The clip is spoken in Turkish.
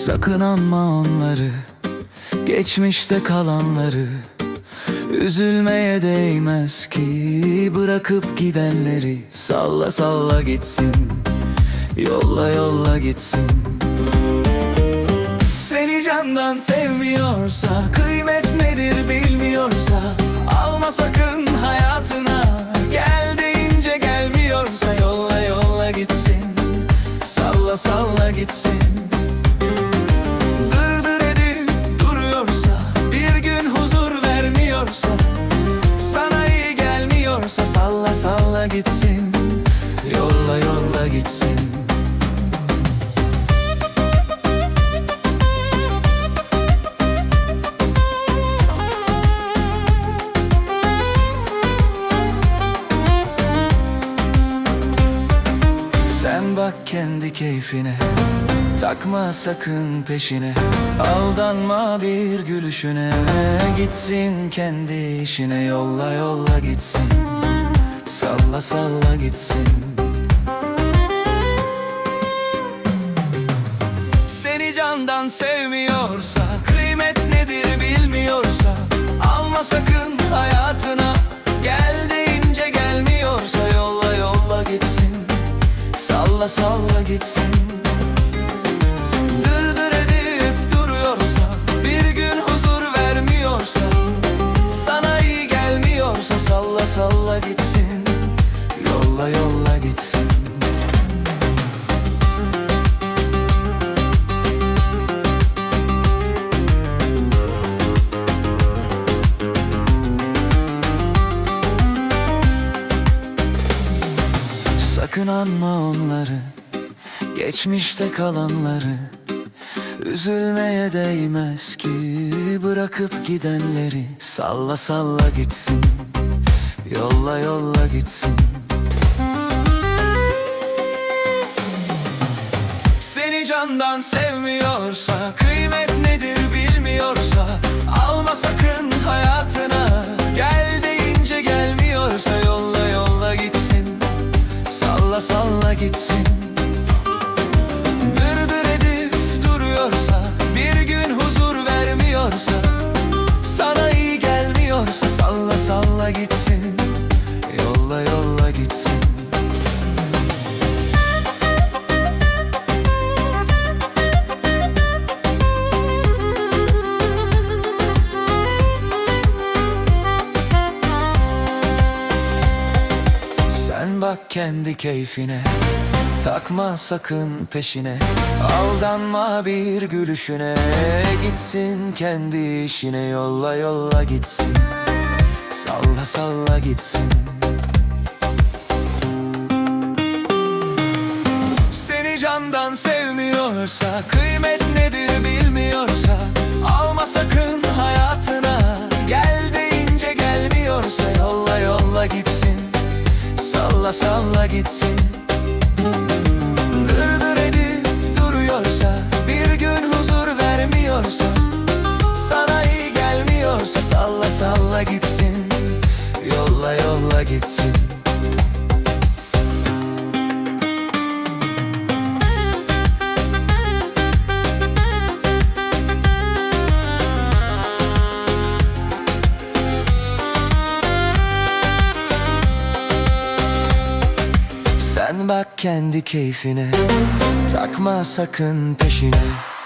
Sakın anma onları Geçmişte kalanları. Üzülmeye değmez ki Bırakıp gidenleri. Salla salla gitsin Yolla yolla gitsin. Seni candan sevmiyorsa Kıymet nedir bilmiyorsa Alma sakın hayatına Salla gitsin Yolla yolla gitsin. Sen bak kendi keyfine Takma sakın peşine. Aldanma bir gülüşüne Gitsin kendi işine Yolla yolla gitsin Salla salla gitsin. Seni candan sevmiyorsa Kıymet nedir bilmiyorsa Alma sakın hayatına. Gel deyince gelmiyorsa Yolla yolla gitsin. Salla salla gitsin. Dırdır edip Sakın anma onları Geçmişte kalanları. Üzülmeye değmez ki Bırakıp gidenleri. Salla salla gitsin Yolla yolla gitsin. Seni candan sevmiyorsa Kıymet nedir bilmiyorsa Alma sakın hayatına. Gel gitsin. Dırdır edip duruyorsa Bir gün huzur vermiyorsa Sana iyi gelmiyorsa Salla salla gitsin. Yolla yolla gitsin Bak kendi keyfine. Takma sakın peşine. Aldanma bir gülüşüne. Gitsin kendi işine. Yolla yolla gitsin. Salla salla gitsin Salla salla gitsin Dırdır edip duruyorsa Bir gün huzur vermiyorsa Sana iyi gelmiyorsa Salla salla gitsin. Yolla yolla gitsin kendi keyfine. Takma sakın peşine